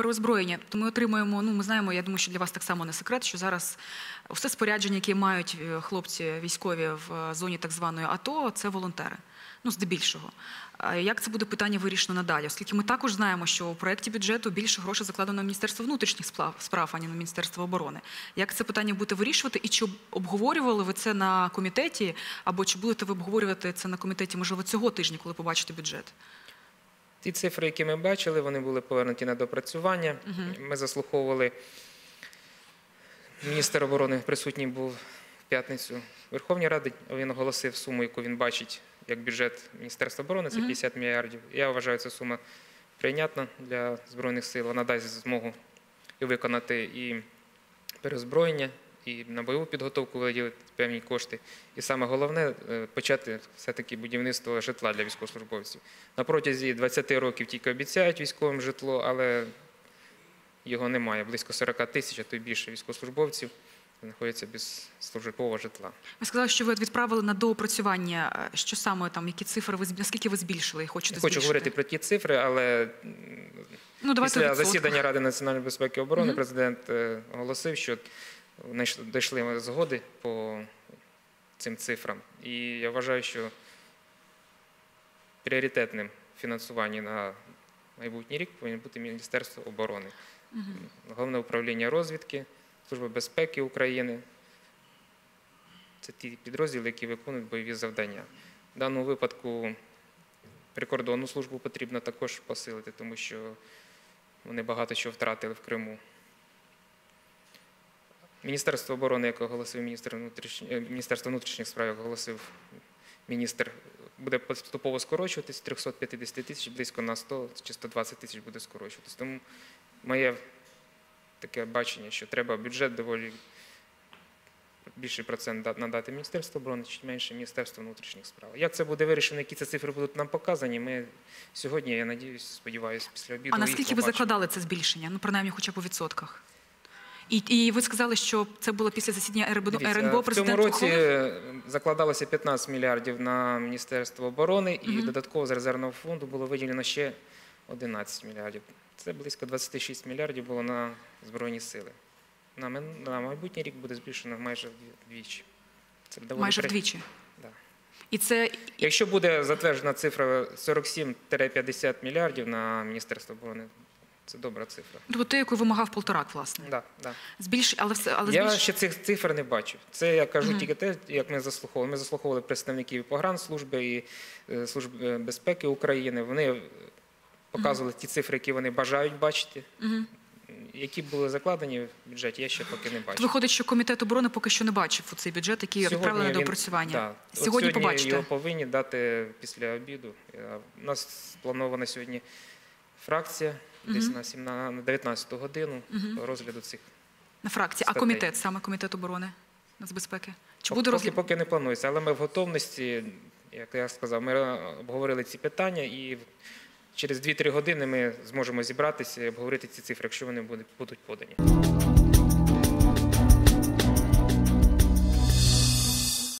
переозброєння, то ми отримуємо. Ну ми знаємо. Я думаю, що для вас так само не секрет, що зараз все спорядження, яке мають е, хлопці військові в е, зоні так званої АТО, це волонтери. Ну, здебільшого. Як це буде питання вирішено надалі? Оскільки ми також знаємо, що у проєкті бюджету більше грошей закладено на Міністерство внутрішніх справ, справ, ані на Міністерство оборони. Як це питання будете вирішувати? І чи обговорювали ви це на комітеті, або чи будете ви обговорювати це на комітеті, можливо, цього тижня, коли побачите бюджет? Ті цифри, які ми бачили, вони були повернуті на допрацювання. Ми заслуховували. Міністр оборони присутній був в п'ятницю в Верховній Раді. Він оголосив суму, яку він бачить як бюджет Міністерства оборони, це 50 мільярдів. Я вважаю, ця сума прийнятна для Збройних сил. Вона дасть змогу і виконати і перезброєння, і на бойову підготовку виділити певні кошти. І саме головне е, почати все-таки будівництво житла для військовослужбовців. На протязі 20 років тільки обіцяють військовим житло, але його немає. Близько 40 тисяч, а то й більше військовослужбовців знаходяться без службового житла. Ви сказали, що ви відправили на доопрацювання. Е, Що саме там, які цифри ви наскільки ви збільшили хочете Не хочу збільшити? говорити про ті цифри, але ну, давайте після засідання Ради національної безпеки і оборони президент е, оголосив, що дійшли ми згоди по цим цифрам. І я вважаю, що пріоритетним фінансування на майбутній рік повинно бути Міністерство оборони, Головне управління розвідки, Служба безпеки України. Це ті підрозділи, які виконують бойові завдання. В даному випадку прикордонну службу потрібно також посилити, тому що вони багато чого втратили в Криму. Міністерство оборони, як оголосив міністр внутрішніх, е, Міністерство внутрішніх справ, як оголосив міністр, буде поступово скорочуватись з 350 тисяч близько на 100 чи 120 тисяч буде скорочуватись. Тому моє таке бачення, що треба бюджет доволі більший процент да- надати Міністерству оборони, чуть менше Міністерству внутрішніх справ. Як це буде вирішено, які ці цифри будуть нам показані, ми сьогодні, я надіюсь, сподіваюся, після обіду. А наскільки ви закладали це збільшення? Ну, принаймні, хоча б у відсотках. І, і ви сказали, що це було після засідання РНБО, Дивіться, в цьому році ухвалив? закладалося 15 мільярдів на Міністерство оборони, і Мгм. додатково з резервного фонду було виділено ще 11 мільярдів. Це близько 26 мільярдів було на Збройні сили. На, на майбутній рік буде збільшено майже вдвічі. Це майже при- вдвічі. Да. І це Якщо буде затверджена цифра 47-50 мільярдів на Міністерство оборони, це добра цифра. ну, те, яку вимагав Полторак, власне. Да, да. Збільш, але але Я збільш... ще цих цифр не бачив. Це я кажу тільки те, як ми заслуховували. Ми заслуховували представників погранслужби і е, Служби безпеки України. Вони е, показували ті цифри, які вони бажають бачити. Які були закладені в бюджеті, я ще поки не бачив. Виходить, що комітет оборони поки що не бачив цей бюджет, який відправлений на доопрацювання. да. От Сьогодні побачите. його повинні дати після обіду. Е, У нас спланована сьогодні фракція десь на 17 на 19 годину розгляду цих. На фракції. А комітет, саме комітет оборони нацбезпеки? Чи буде розгляд? поки не планується, але ми в готовності, як я сказав, ми обговорили ці питання і через 2-3 години ми зможемо зібратися і обговорити ці цифри, якщо вони будуть- будуть подані.